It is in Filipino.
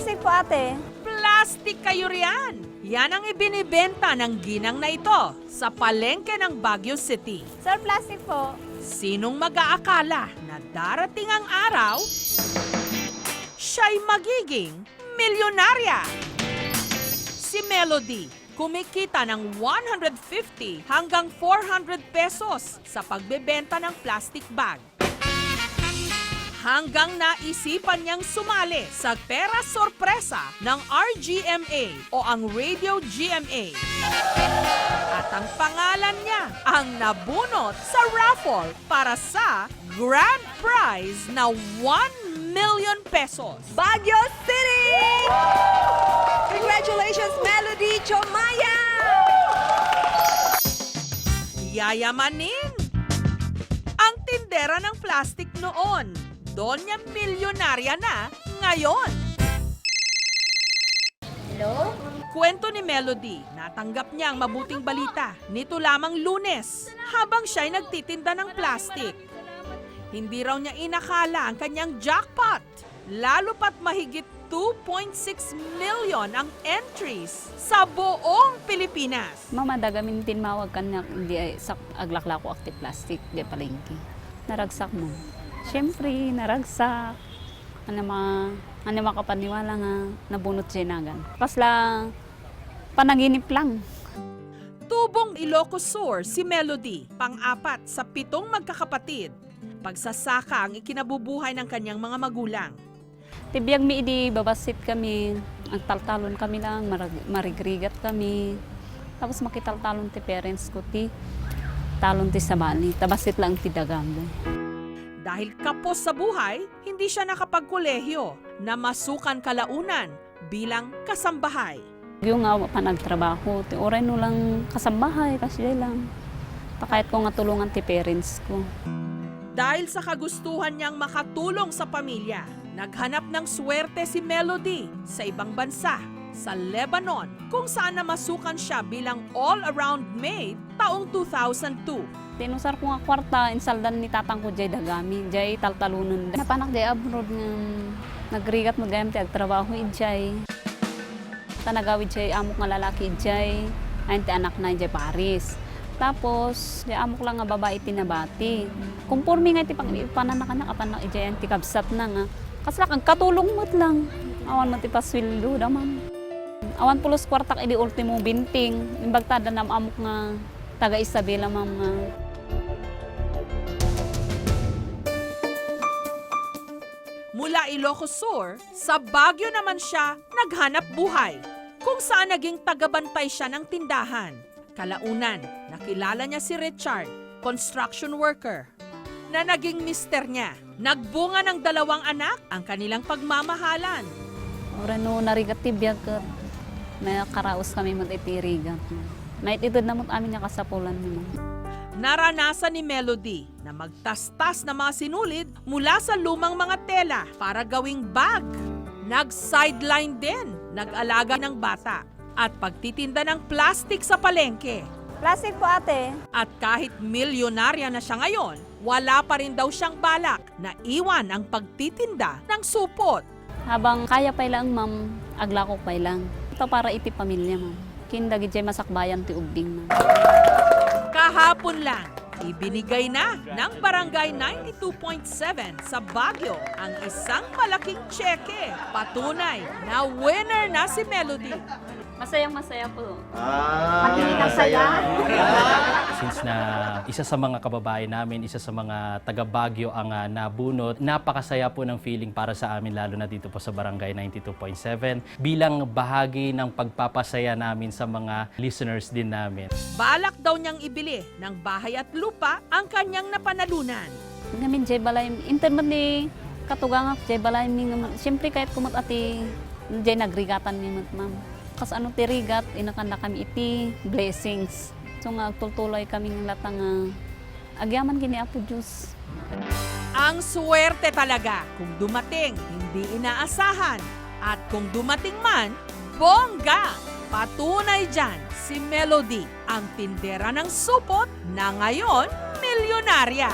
Plastic po ate. Plastic kayo riyan! Yan ang ibinibenta ng ginang na ito sa palengke ng Baguio City. Sir, plastic po. Sinong mag-aakala na darating ang araw, siya'y magiging milyonarya? Si Melody, kumikita ng 150 hanggang 400 pesos sa pagbebenta ng plastic bag. Hanggang naisipan niyang sumali sa Pera Sorpresa ng RGMA o ang Radio GMA. At ang pangalan niya ang nabunot sa raffle para sa grand prize na 1 million pesos. Baguio City! Congratulations, Melody Chomaya! Yayamanin! Ang tindera ng plastic noon, donya milyonarya na ngayon. Hello? Kwento ni Melody, natanggap niya ang mabuting balita nito lamang lunes habang siya'y nagtitinda ng plastic. Hindi raw niya inakala ang kanyang jackpot, lalo pat mahigit 2.6 million ang entries sa buong Pilipinas. Mama dagamin tin mawag kan na di sak aglaklako akti plastic di palengke. Naragsak mo. Siyempre, naragsak. Ano mga ano makapaniwala nga nabunot siya nagan. Pasla panaginip lang. Tubong Ilocosur si Melody, pang-apat sa pitong magkakapatid. Pagsasaka ang ikinabubuhay ng kanyang mga magulang. Tibiyag mi idi babasit kami, ang taltalon kami lang, marag- marigrigat kami. Tapos makitaltalon ti parents ko ti talon ti sabani, tabasit lang ti dagambo. Dahil kapos sa buhay, hindi siya nakapagkolehiyo na masukan kalaunan bilang kasambahay. Yung nga pa nagtrabaho, ti oray no lang kasambahay, kasi lang. Takayat ko nga tulungan ti parents ko. Dahil sa kagustuhan niyang makatulong sa pamilya, naghanap ng swerte si Melody sa ibang bansa, sa Lebanon, kung saan namasukan siya bilang all-around maid taong 2002. Tinusar ko nga kwarta, insaldan ni tatang ko jay dagami, jay taltalunan. Napanak jay abroad nga nagrigat mo gayam ti agtrabaho ijay. Tanagawid jay amok nga lalaki ijay, ayon ti anak na jay Paris. Tapos, di amok lang nga babae tinabati. Kumpurmi nga ti pang pananakanak apan na ijay ang ti kabsat na nga. Kasla kag katulong mo't lang. Awan mo ti paswildo daman. Awan pulos kwartak idi ultimo binting. Imbagtada nam amok nga taga Isabela mam nga Mula Ilocos Sur, sa Baguio naman siya naghanap buhay, kung saan naging tagabantay siya ng tindahan. Kalaunan, nakilala niya si Richard, construction worker, na naging mister niya. Nagbunga ng dalawang anak ang kanilang pagmamahalan. Ora no narigat ti biyag kat may karaos kami mat itirigat. Night itod na mo't amin niya kasapulan mo. Naranasan ni Melody na magtastas ng mga sinulid mula sa lumang mga tela para gawing bag. Nag-sideline din, nag-alaga ng bata at pagtitinda ng plastic sa palengke. Plastic po ate. At kahit milyonarya na siya ngayon, wala pa rin daw siyang balak na iwan ang pagtitinda ng supot. Habang kaya pa lang ma'am, aglako pa lang. Ito para iti pamilya ma'am. Kindagi jay masakbayan ti ubing ma'am. Kahapon lang, ibinigay na ng Barangay 92.7 sa Baguio ang isang malaking tseke. Patunay na winner na si Melody. Masayang masaya po. Ah, saya. Since na isa sa mga kababayan namin, isa sa mga taga Baguio ang ah, nabunot, napakasaya po ng feeling para sa amin lalo na dito po sa Barangay 92.7 bilang bahagi ng pagpapasaya namin sa mga listeners din namin. Balak daw niyang ibili ng bahay at lupa ang kanyang napanalunan. Ngamin jay balay, internet ni katugangak jay balay Siyempre kahit kumot ati jay nagrigatan mat ma'am. Kas ano ti rigat, inakanda kami iti blessings. So nga tultuloy kami ng latang nga agyaman gini apo Diyos. Ang swerte talaga kung dumating hindi inaasahan at kung dumating man, bongga! Patunay dyan si Melody, ang tindera ng supot na ngayon milyonarya.